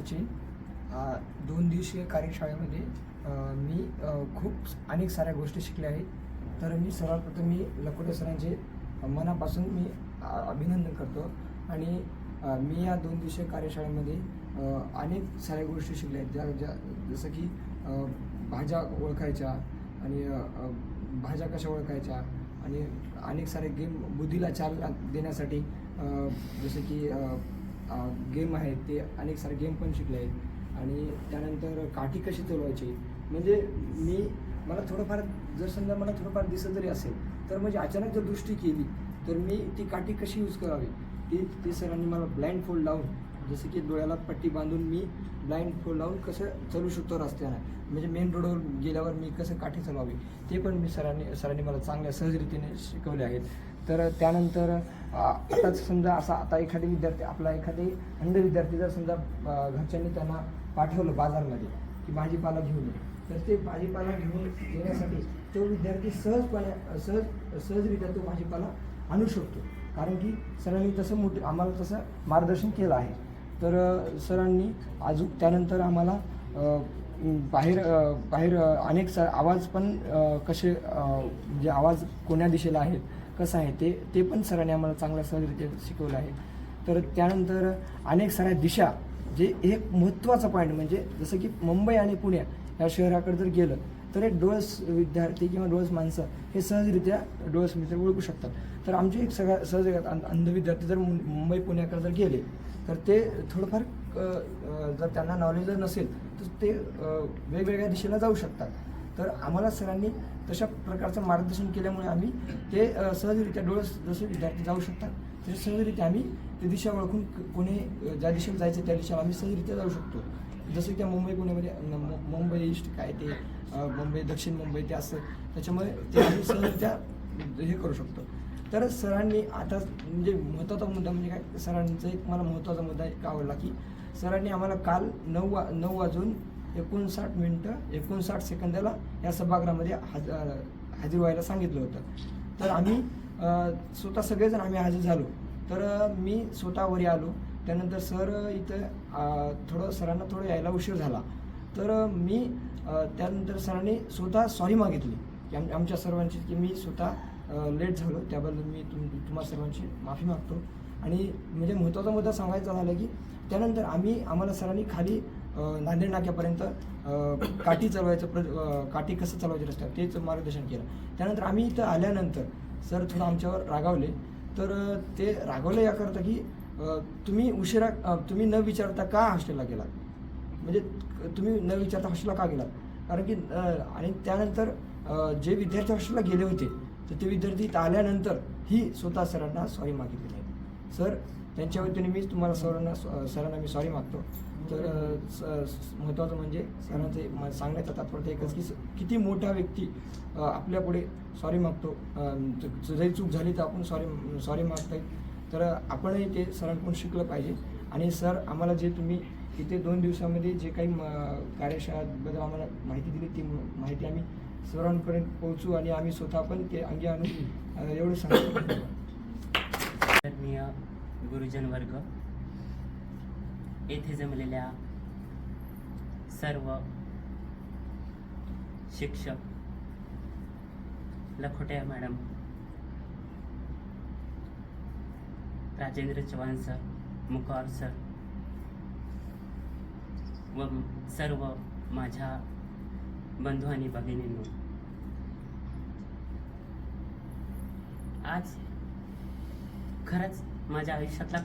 सचिन दोन दिवसीय कार्यशाळेमध्ये मी खूप अनेक साऱ्या गोष्टी शिकल्या आहेत. तर मी सर्वप्रथम मी लकोटे सरांचे मनापासून मी अभिनंदन करतो. आणि मी या दोन दिवसीय कार्यशाळेमध्ये अनेक साऱ्या गोष्टी शिकल्या आहेत. ज्या ज्या जसं की भाज्या ओळखायच्या आणि भाज्या कशा ओळखायच्या आणि अनेक सारे गेम बुद्धीला चालना देण्यासाठी जसं की गेम आहेत ते अनेक सारे गेम पण शिकले आहेत. आणि त्यानंतर काठी कशी चालवायची म्हणजे मी मला थोडंफार जर समजा मला थोडंफार दिसत जरी असेल तर म्हणजे अचानक जर दृष्टी केली तर मी ती काठी कशी यूज करावी? ती ते सरांनी मला ब्लाइंड फोल्ड लावून जसं की डोळ्याला पट्टी बांधून मी ब्लाइंड फोल्ड लावून कसं चालू शकतो रस्त्यानं? म्हणजे मेन रोडवर गेल्यावर मी कसं काठी चालवावी? ते पण मी सरांनी सरांनी मला चांगल्या सहजरीतीने शिकवले आहेत. तर त्यानंतर आताच समजा असा आता एखादे विद्यार्थी आपला एखादे अंध विद्यार्थी जर समजा घरच्यांनी त्यांना पाठवलं बाजारमध्ये की भाजीपाला घेऊन ये तर ते भाजीपाला घेऊन येण्यासाठी तो विद्यार्थी सहजपणे सहज सहजरित्या तो भाजीपाला आणू शकतो. कारण की सरांनी तसं मोठं आम्हाला तसं मार्गदर्शन केलं आहे. तर सरांनी अजून त्यानंतर आम्हाला बाहेर बाहेर अनेक स आवाज पण कसे म्हणजे आवाज कोण्या दिशेला आहेत कसं आहे ते ते पण सरांनी आम्हाला चांगल्या सहजरित्या शिकवलं आहे. तर त्यानंतर अनेक साऱ्या दिशा जे एक महत्त्वाचा पॉईंट म्हणजे जसं की मुंबई आणि पुणे या शहराकडे जर गेलं तर एक डोळस विद्यार्थी किंवा डोळस माणसं हे सहजरित्या डोळस मित्र ओळखू शकतात. तर आमचे एक सगळ्या सहज अंध विद्यार्थी जर मुं- मुंबई पुण्याकडे जर गेले तर ते थोडंफार जर त्यांना नॉलेज जर नसेल तर ते वेगवेगळ्या दिशेला जाऊ शकतात. तर आम्हाला सरांनी तशा प्रकारचं मार्गदर्शन केल्यामुळे आम्ही ते सहजरित्या डोळस जसे विद्यार्थी जाऊ शकतात तसे सहजरित्या आम्ही ते दिशा ओळखून कोणी ज्या दिशेला जायचं त्या दिशेला आम्ही सहजरित्या जाऊ शकतो. जसं की त्या मुंबई पुण्यामध्ये मुंबई ईस्ट काय ते मुंबई दक्षिण मुंबई ते असं त्याच्यामुळे ते आम्ही सहजरित्या हे करू शकतो. तर सरांनी आता म्हणजे महत्त्वाचा मुद्दा म्हणजे काय? सरांचा एक मला महत्त्वाचा मुद्दा एक आवडला की सरांनी आम्हाला काल नऊ वा नऊ वाजून एकोणसाठ मिनटं एकोणसाठ सेकंदाला या सभागृहामध्ये हज हजर व्हायला सांगितलं होतं. तर आम्ही स्वतः सगळेजण आम्ही हजर झालो. तर मी स्वतः वरी आलो. त्यानंतर सर इथं थोडं सरांना थोडं यायला उशीर झाला. तर मी त्यानंतर सरांनी स्वतः सॉरी मागितली. की आम आमच्या सर्वांची की मी स्वतः लेट झालो. त्याबद्दल मी तुम तुम्हा सर्वांची माफी मागतो. आणि म्हणजे महत्त्वाचा मुद्दा सांगायचा झाला की त्यानंतर आम्ही आम्हाला सरांनी खाली नांदेड नाक्यापर्यंत काठी चालवायचं प्र काठी कसं चालवायचं रस्त्यावर तेच मार्गदर्शन केलं. त्यानंतर आम्ही इथं आल्यानंतर सर थोडं आमच्यावर रागावले. तर ते रागावले याकरता की तुम्ही उशिरा तुम्ही न विचारता का हॉस्टेलला गेलात? म्हणजे तुम्ही न विचारता हॉस्टेलला का गेलात? कारण की आणि त्यानंतर जे विद्यार्थी हॉस्टेलला गेले होते तर ते विद्यार्थी इथं आल्यानंतर ही स्वतः सरांना सॉरी मागितली नाही. सर त्यांच्या वतीने मीच तुम्हाला सरांना सरांना मी सॉरी मागतो. तर स- महत्त्वाचं म्हणजे सरांचे म- सांगण्याचा तात्पर्य एकच की स- किती मोठा व्यक्ती आपल्यापुढे सॉरी मागतो. जरी चूक झाली तर आपण सॉरी सॉरी मागताय. तर आपणही ते सरांकडून शिकलं पाहिजे. आणि सर आम्हाला जे तुम्ही इथे दोन दिवसामध्ये जे काही म- कार्यशाळेबद्दल आम्हाला माहिती दिली ती माहिती आम्ही सर्वांपर्यंत पोहोचू आणि आम्ही स्वतः पण ते अंगी आणून एवढं सांगतो. मी गुरुजन वर्ग येथे जमलेल्या सर्व शिक्षक Lakhotya madam Rajendra Chavan sir Mukhar sir व सर्व माझ्या बंधू आणि भगिनींनो आज खरंच माझ्या आयुष्यातला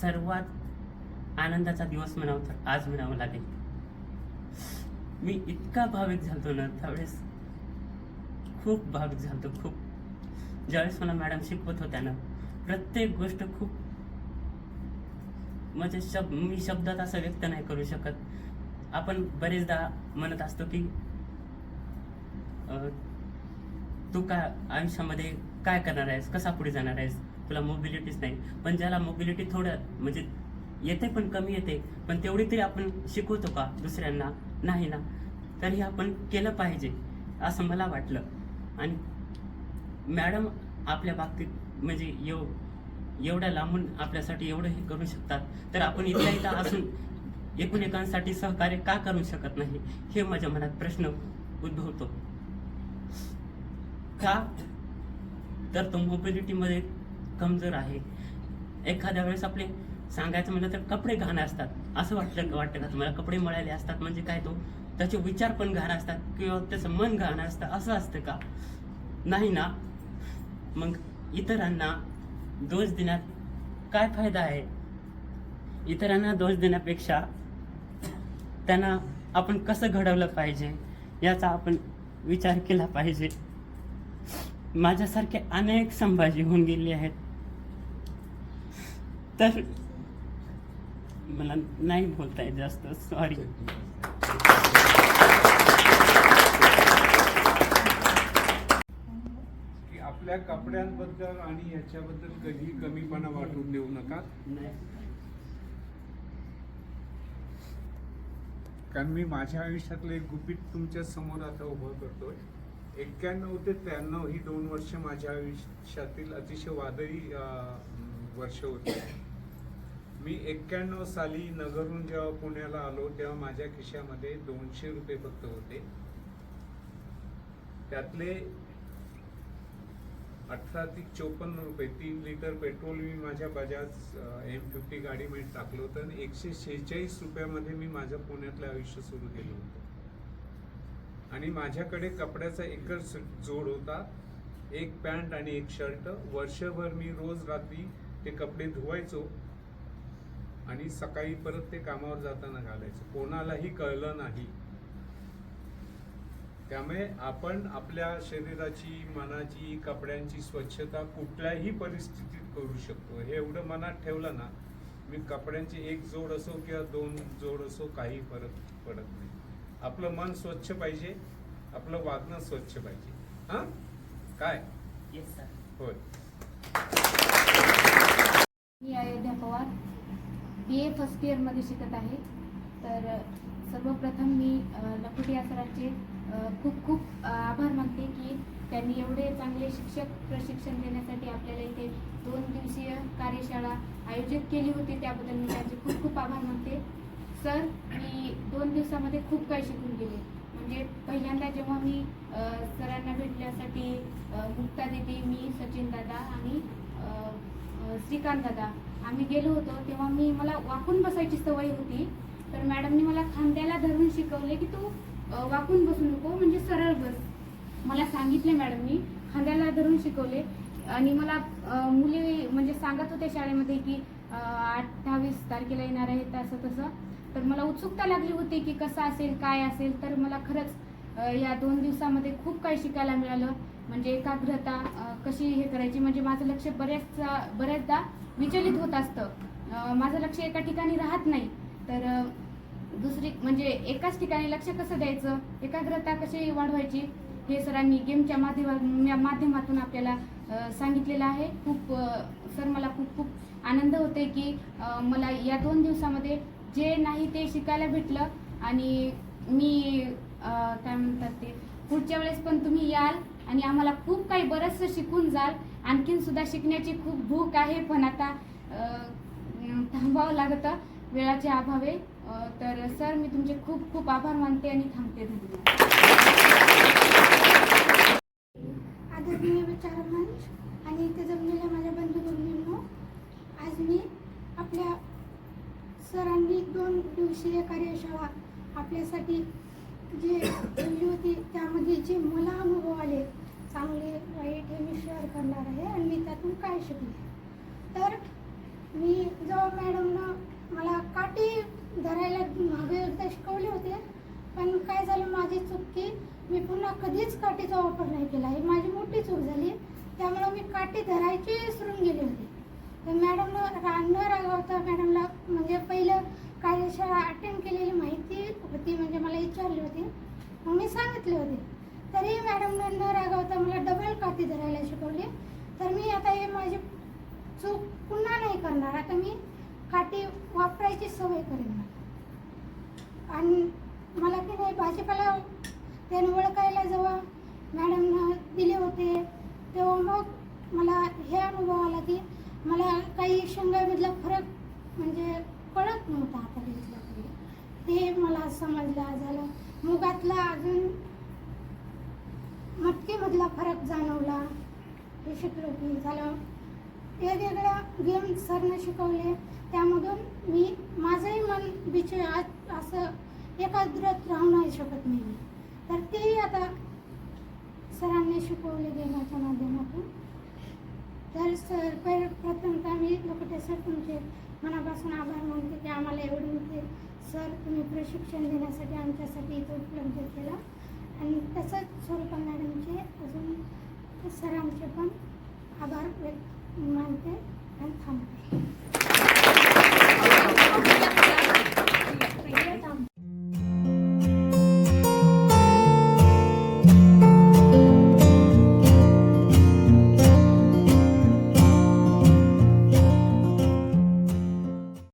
सर्वात आनंदाचा दिवस म्हणावं तर आज म्हणावं लागेल. मी इतका भाविक झालतो ना त्यावेळेस खूप भाविक झालतो खूप. ज्यावेळेस मला मॅडम शिकवत होत्या ना प्रत्येक गोष्ट खूप म्हणजे शब्द मी शब्दात असं व्यक्त नाही करू शकत. आपण बरेचदा म्हणत असतो की अं, तू काय आयुष्यामध्ये काय करणार आहेस कसा पुढे जाणार आहेस? तुला मोबिलिटीच नाही. पण ज्याला मोबिलिटी थोडं म्हणजे येते पण कमी येते. पण तेवढी तरी आपण शिकवतो का दुसऱ्यांना? नाही ना. तरी आपण केलं पाहिजे असं मला वाटलं. आणि मॅडम आपल्या बाबतीत म्हणजे एव एवढ्या लांबून आपल्यासाठी एवढं हे करू शकतात. तर आपण इथल्या इथं असून एकूणएकांसाठी सहकार्य का करू शकत नाही? हे माझ्या मनात प्रश्न उद्भवतो. का? तर तो मोबिलिटीमध्ये कमजोर आहे. एखाद्या वेळेस आपले सांगायचं म्हटलं तर कपडे घाण असतात. असं वाटलं वाटतं का तुम्हाला? कपडे मळायले असतात म्हणजे काय तो? त्याचे विचार पण घाण असतात किंवा त्याचं मन घाण असतं. असं असतं का? नाही ना. मग इतरांना दोष देण्यात काय फायदा आहे? इतरांना दोष देण्यापेक्षा त्यांना आपण कसं घडवलं पाहिजे याचा आपण विचार केला पाहिजे. माझ्यासारखे अनेक संभाजी होऊन गेले आहेत. तर मला नाही बोलता येत जास्त सॉरी की आपल्या कपड्यांबद्दल आणि याच्याबद्दल कधी कमीपणा वाटून देऊ नका. कारण मी माझ्या आयुष्यातलं एक गुपित तुमच्यासमोर आता उभं करतोय. एक्क्याण्णव ते त्र्याण्णव ही दोन वर्ष माझ्या आयुष्यातील अतिशय वादळी वर्ष होते. मी एक्क्याण्णव साली नगरहून जेव्हा पुण्याला आलो तेव्हा माझ्या खिशामध्ये दोनशे रुपये फक्त होते. त्यातले अठरा ते चोपन्न रुपये तीन लिटर पेट्रोल मी माझ्या बजाज एम फिफ्टी गाडीमध्ये टाकलं होतं आणि एकशे शेहेचाळीस रुपयामध्ये मी माझं पुण्यातलं आयुष्य सुरू केलं होतं. आणि माझ्याकडे कपड्याचा एकच जोड होता एक पॅन्ट आणि एक शर्ट. वर्षभर मी रोज रात्री ते कपडे धुवायचो आणि सकाळी परत ते कामावर जाताना घालायचो. कोणालाही कळलं नाही. त्यामुळे आपण आपल्या शरीराची मनाची कपड्यांची स्वच्छता कुठल्याही परिस्थितीत करू शकतो. हे एवढं मनात ठेवलं ना मी कपड्यांची एक जोड असो किंवा दोन जोड असो काही फरक पडत नाही. आपलं मन स्वच्छ पाहिजे आपलं वागणं स्वच्छ पाहिजे. हा? काय? येस सर होय. मी Ayodhya Pawar B A first इयरमध्ये शिकत आहे. तर सर्वप्रथम मी अ, लखोटिया सरांचे खूप खूप आभार मानते की त्यांनी एवढे चांगले शिक्षक प्रशिक्षण देण्यासाठी आपल्याला इथे दोन दिवसीय कार्यशाळा आयोजित केली होती. त्याबद्दल मी त्यांचे खूप खूप आभार मानते. सर मी दोन दिवसामध्ये खूप काही शिकून गेले. म्हणजे पहिल्यांदा जेव्हा मी सरांना भेटण्यासाठी मुक्ता दिदी मी सचिन दादा आणि श्रीकांत दादा आम्ही गेलो होतो तेव्हा मी मला वाकून बसायची सवय होती. तर मॅडमनी मला खांद्याला धरून शिकवले की तू वाकून बसू नको म्हणजे सरळ बस. मला सांगितले मॅडमनी खांद्याला धरून शिकवले. आणि मला मुली म्हणजे सांगत होते शाळेमध्ये की अठ्ठावीस तारखेला येणार आहे तसं तसं. तर मला उत्सुकता लागली होती की कसं असेल काय असेल. तर मला खरंच या दोन दिवसामध्ये खूप काही शिकायला मिळालं. म्हणजे एकाग्रता कशी हे करायची म्हणजे माझं लक्ष बऱ्याच बऱ्याचदा विचलित होत असतं. माझं लक्ष एका ठिकाणी राहत नाही. तर दुसरी म्हणजे एकाच ठिकाणी लक्ष कसं द्यायचं? एकाग्रता कशी वाढवायची? हे सरांनी गेमच्या माध्यमा माध्यमातून आपल्याला सांगितलेलं आहे. खूप सर मला खूप खूप आनंद होते की मला या दोन दिवसामध्ये जे नाही ते शिकायला भेटलं. आणि मी काय म्हणतात ते पुढच्या वेळेस पण तुम्ही याल. आणि आम्हाला खूप काही बरंचसं शिकून जाल. आणखीन सुद्धा शिकण्याची खूप भूक आहे पण आता थांबावं लागतं वेळाचे अभावे. तर सर मी तुमचे खूप खूप आभार मानते आणि थांबते. धन्यवाद. आदरणीय विचारमंच आणि इथे जमलेल्या माझ्या बंधू भगिनींनो आज मी आपल्या सरांनी दोन दिवसीय कार्यशाळा आपल्यासाठी जे ठेवली होती त्यामध्ये जे मला अनुभव आले चांगले वाईट हे मी शेअर करणार आहे आणि मी त्यातून काय शिकले? तर मी जेव्हा मॅडमनं मला काठी धरायला मागे एकदा शिकवले होते पण काय झालं माझी चूक की मी पुन्हा कधीच काठीचा वापर नाही केला. ही माझी मोठी चूक झाली. त्यामुळं मी काठी धरायची विसरून गेली होती. तर मॅडमनं रांग न रागवता मॅडमला म्हणजे पहिलं कार्यशाळा अटेंड केलेली माहिती होती म्हणजे मला विचारली होती. मग मी सांगितले होते. तरी मॅडम डबल धरायला शिकवली. तर मी आता हे माझी चूक पुन्हा नाही करणार. आता मी काठी वापरायची सवय करेन. आणि मला की नाही भाजीपाला ते ओळखायला जेव्हा मॅडमनं दिले होते तेव्हा मग मला हे अनुभव आला की मला काही शेंगामधला फरक म्हणजे कळत नव्हता आता ते मला समजलं झालं. मुगातला अजून मटकीमधला फरक जाणवला. हे शिकलो की झालं. वेगवेगळ्या गेम सरनं शिकवले. त्यामधून मी माझंही मन बिच आज असं एकाग्रत राहू नाही शकत नाही तर तेही आता सरांनी शिकवले गेमाच्या माध्यमातून. तर सर पहि प्रथमतः मी लोकटे सर तुमचे मनापासून आभार मानते की आम्हाला एवढे होते सर तुम्ही प्रशिक्षण देण्यासाठी आमच्यासाठी इथं उपलब्ध केला. आणि तसंच स्वरूपा मॅडमचे अजून सरांचे पण आभार व्यक्त मानते आणि थांबते.